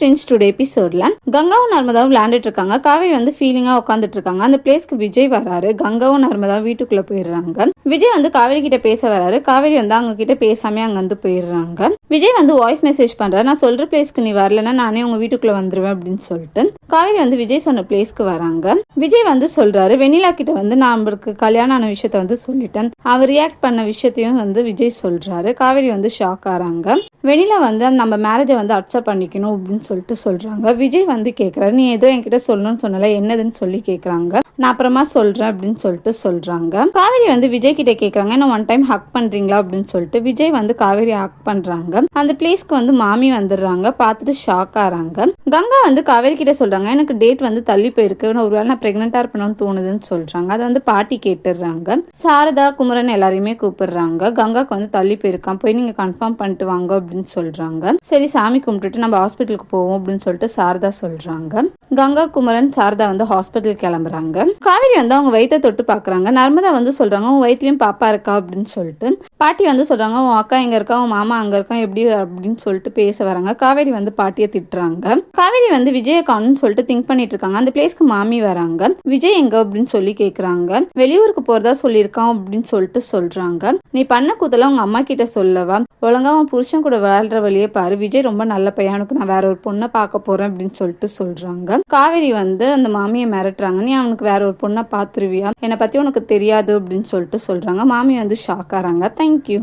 Friends today எபிசோட்ல கங்காவும் நர்மதாவும் விளையாண்டுட்டு இருக்காங்க. காவேரி வந்து ஃபீலிங்கா உட்காந்துட்டு இருக்காங்க. அந்த பிளேஸ்க்கு விஜய் வராரு. கங்காவும் நர்மதாவும் வீட்டுக்குள்ள போயிடுறாங்க. விஜய் வந்து காவேரி கிட்ட பேச வராரு. காவேரி வந்து அவங்க கிட்ட பேசாம அங்க வந்து போயிடுறாங்க. விஜய் வந்து வாய்ஸ் மெசேஜ் பண்றாரு. நான் சொல்ற பிளேஸ்க்கு நீ வரலன்னா நானே உங்க வீட்டுக்குள்ள வந்துருவேன் அப்படின்னு சொல்லிட்டு காவேரி வந்து விஜய் சொன்ன பிளேஸ்க்கு வராங்க. விஜய் வந்து சொல்றாரு வெண்ணிலா கிட்ட வந்து நான் அவருக்கு கல்யாணம் ஆன விஷயத்த வந்து சொல்லிட்டேன். அவர் ரியாக்ட் பண்ண விஷயத்தையும் வந்து விஜய் சொல்றாரு. காவேரி வந்து ஷாக் ஆறாங்க. வெளியில் வந்து நம்ம மேரேஜை வந்து அக்செப்ட் பண்ணிக்கணும் அப்படின்னு சொல்லிட்டு சொல்கிறாங்க விஜய் வந்து கேட்குறாரு நீ ஏதோ என்கிட்ட சொல்லணும்னு சொன்னல என்னதுன்னு சொல்லி கேட்குறாங்க நான் அப்புறமா சொல்கிறேன் அப்படின்னு சொல்லிட்டு சொல்கிறாங்க காவேரி வந்து விஜய் கிட்ட கேட்குறாங்க என்ன ஒன் டைம் ஹக் பண்ணுறீங்களா அப்படின்னு சொல்லிட்டு விஜய் வந்து காவேரி ஹக் பண்ணுறாங்க அந்த பிளேஸ்க்கு வந்து மாமி வந்துடுறாங்க பார்த்துட்டு ஷாக் ஆகிறாங்க கங்கா வந்து காவேரி கிட்ட சொல்கிறாங்க எனக்கு டேட் வந்து தள்ளி போயிருக்கு ஒரு ஒருவேளை நான் ப்ரெக்னெண்ட்டாக இருப்பணும்னு தோணுதுன்னு சொல்கிறாங்க அதை வந்து பாட்டி கேட்டுடுறாங்க. சாரதா குமரன் எல்லாரையுமே கூப்பிடுறாங்க. கங்காக்கு வந்து தள்ளி போயிருக்கான் போய் நீங்கள் கன்ஃபார்ம் பண்ணிட்டு வாங்க அப்படின்னு சொல்றாங்க. சரி சாமி கும்பிட்டுட்டு நம்ம ஹாஸ்பிட்டலுக்கு போவோம் அப்படின்னு சொல்லிட்டு சாரதா சொல்றாங்க. கங்கா குமரன் சாரதா வந்து ஹாஸ்பிட்டல் கிளம்புறாங்க. காவேரி வந்து அவங்க வயிற்ற தொட்டு பாக்குறாங்க நர்மதா வந்து சொல்றாங்க உன் வயிற்றுலயும் பாப்பா இருக்கா? அப்படின்னு சொல்லிட்டு. பாட்டி வந்து சொல்றாங்க உன் அக்கா எங்க இருக்கா? உன் மாமா அங்க இருக்கான் எப்படி? அப்படின்னு சொல்லிட்டு பேச வராங்க. காவேரி வந்து பாட்டியை திட்டுறாங்க. காவேரி வந்து விஜய காணும்னு சொல்லிட்டு திங்க் பண்ணிட்டு இருக்காங்க. அந்த பிளேஸ்க்கு மாமி வராங்க. விஜய் எங்க? அப்படின்னு சொல்லி கேக்குறாங்க. வெளியூருக்கு போறதா சொல்லியிருக்கான்? அப்படின்னு சொல்லிட்டு சொல்றாங்க. நீ பண்ண கூத்தல உங்க அம்மா கிட்ட சொல்லவா? ஒழுங்கா உன் புருஷன் கூட வாழ்ற வழியே பாரு. விஜய் ரொம்ப நல்ல பையனுக்கு நான் வேற ஒரு பொண்ணை பார்க்க போறேன் அப்படின்னு சொல்லிட்டு சொல்றாங்க. காவேரி வந்து அந்த மாமியை மிரட்டுறாங்க. நீ அவனுக்கு வேற ஒரு பொண்ணை பாத்துருவியா என்னை பத்தி உனக்கு தெரியாது அப்படின்னு சொல்லிட்டு சொல்றாங்க. மாமி வந்து ஷாக் ஆறாங்க. தேங்க்யூ